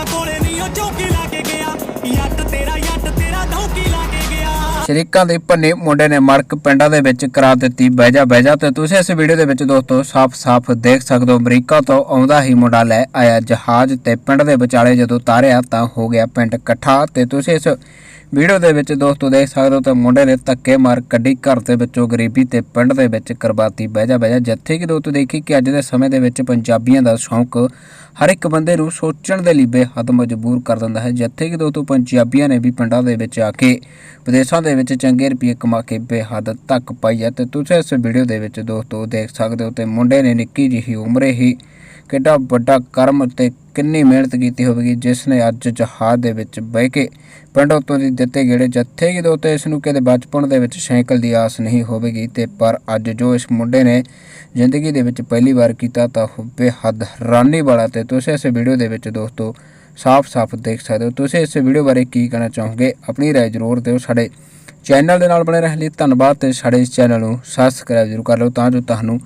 ਜੱਟਾਂ ਕੋਲੇ ਨਹੀਂ, ਉਹ ਚੌਕੀ ਲਾ ਕੇ ਗਿਆ। ਯੱਟ ਤੇਰਾ ਯੱਟ ਤੇਰਾ, ਧੌਕੀ ਲਾ ਕੇ ਗਿਆ। ਸ਼ਰੀਕਾਂ ਦੇ ਭੰਨੇ ਮੁੰਡੇ ਨੇ ਮੜਕ ਪਿੰਡਾਂ ਦੇ ਵਿੱਚ ਕਰਾ ਦਿੱਤੀ ਬਹਿਜਾ ਬਹਿਜਾ ਤੇ ਤੁਸੀਂ ਇਸ ਵੀਡੀਓ ਦੇ ਵਿੱਚ ਦੋਸਤੋ ਸਾਫ਼-ਸਾਫ਼ ਦੇਖ ਸਕਦੇ ਹੋ, ਅਮਰੀਕਾ ਤੋਂ ਆਉਂਦਾ ਹੀ ਮੁੰਡਾ ਲੈ ਆਇਆ ਜਹਾਜ਼ ਤੇ ਪਿੰਡ ਦੇ ਵਿਚਾਲੇ ਜਦੋਂ ਤਾਰਿਆ ਤਾਂ ਹੋ ਗਿਆ ਪਿੰਡ ਇਕੱਠਾ। ਤੇ ਤੁਸੀਂ ਇਸ ਵੀਡੀਓ ਦੇ ਵਿੱਚ ਦੋਸਤੋ ਦੇਖ ਸਕਦੇ ਹੋ ਤੇ ਮੁੰਡੇ ਨੇ ਧੱਕੇ ਮਾਰ ਕੱਢੀ, ਘਰ ਦੇ ਵਿੱਚੋਂ ਗਰੀਬੀ ਤੇ ਪਿੰਡ ਦੇ ਵਿੱਚ ਕਰਬਾਤੀ ਬਹਿਜਾ ਬਹਿਜਾ। ਜਿੱਥੇ ਕਿ ਦੋਸਤੋ ਦੇਖੀ ਕਿ ਅੱਜ ਦੇ ਸਮੇਂ ਦੇ ਵਿੱਚ ਪੰਜਾਬੀਆਂ ਦਾ ਸ਼ੌਂਕ ਹਰ ਇੱਕ ਬੰਦੇ ਨੂੰ ਸੋਚਣ ਦੇ ਲਈ ਬੇਹੱਦ ਮਜਬੂਰ ਕਰ ਦਿੰਦਾ ਹੈ। ਜਿੱਥੇ ਕਿ ਦੋਸਤੋ ਪੰਜਾਬੀਆਂ ਨੇ ਵੀ ਪਿੰਡਾਂ ਦੇ ਵਿੱਚ ਆ ਕੇ ਵਿਦੇਸ਼ਾਂ ਦੇ ਵਿੱਚ ਚੰਗੇ ਰੁਪਏ ਕਮਾ ਕੇ ਬੇਹੱਦ ਤੱਕ ਪਾਈ ਹੈ ਤੇ ਤੁਸੀਂ ਇਸ ਵੀਡੀਓ ਦੇ ਵਿੱਚ ਦੋਸਤੋ ਦੇਖ ਸਕਦੇ ਹੋ ਤੇ ਮੁੰਡੇ ਨੇ ਨਿੱਕੀ ਜਿਹੀ ਉਮਰੇ ਹੀ ਕਿੱਡਾ ਵੱਡਾ ਕਰਮ ਅਤੇ ਕਿੰਨੀ ਮਿਹਨਤ ਕੀਤੀ ਹੋਵੇਗੀ ਜਿਸ ਨੇ ਅੱਜ ਜਹਾਜ਼ ਦੇ ਵਿੱਚ ਬਹਿ ਕੇ ਪਿੰਡ ਉੱਤੋਂ ਦੀ ਦਿੱਤੇ ਗੇੜੇ ਜੱਥੇ ਦੇ ਉੱਤੇ ਇਸ ਨੂੰ ਕਿਤੇ ਬਚਪਨ ਦੇ ਵਿੱਚ ਸਾਈਕਲ ਦੀ ਆਸ ਨਹੀਂ ਹੋਵੇਗੀ ਤੇ ਪਰ ਅੱਜ ਜੋ ਇਸ ਮੁੰਡੇ ਨੇ ਜ਼ਿੰਦਗੀ ਦੇ ਵਿੱਚ ਪਹਿਲੀ ਵਾਰ ਕੀਤਾ ਤਾਂ ਉਹ ਬੇਹੱਦ ਹੈਰਾਨੀ ਵਾਲਾ ਤੇ ਤੁਸੀਂ ਇਸ ਵੀਡੀਓ ਦੇ ਵਿੱਚ ਦੋਸਤੋ ਸਾਫ਼-ਸਾਫ਼ ਦੇਖ ਸਕਦੇ ਹੋ। ਤੁਸੀਂ ਇਸ ਵੀਡੀਓ ਬਾਰੇ ਕੀ ਕਹਿਣਾ ਚਾਹੋਗੇ? ਆਪਣੀ ਰਾਏ ਜ਼ਰੂਰ ਦਿਓ। ਸਾਡੇ ਚੈਨਲ ਦੇ ਨਾਲ ਬਣੇ ਰਹਿਣ ਲਈ ਧੰਨਵਾਦ ਤੇ ਸਾਡੇ ਇਸ ਚੈਨਲ ਨੂੰ ਸਬਸਕ੍ਰਾਈਬ ਜ਼ਰੂਰ ਕਰ ਲਓ ਤਾਂ ਜੋ ਤੁਹਾਨੂੰ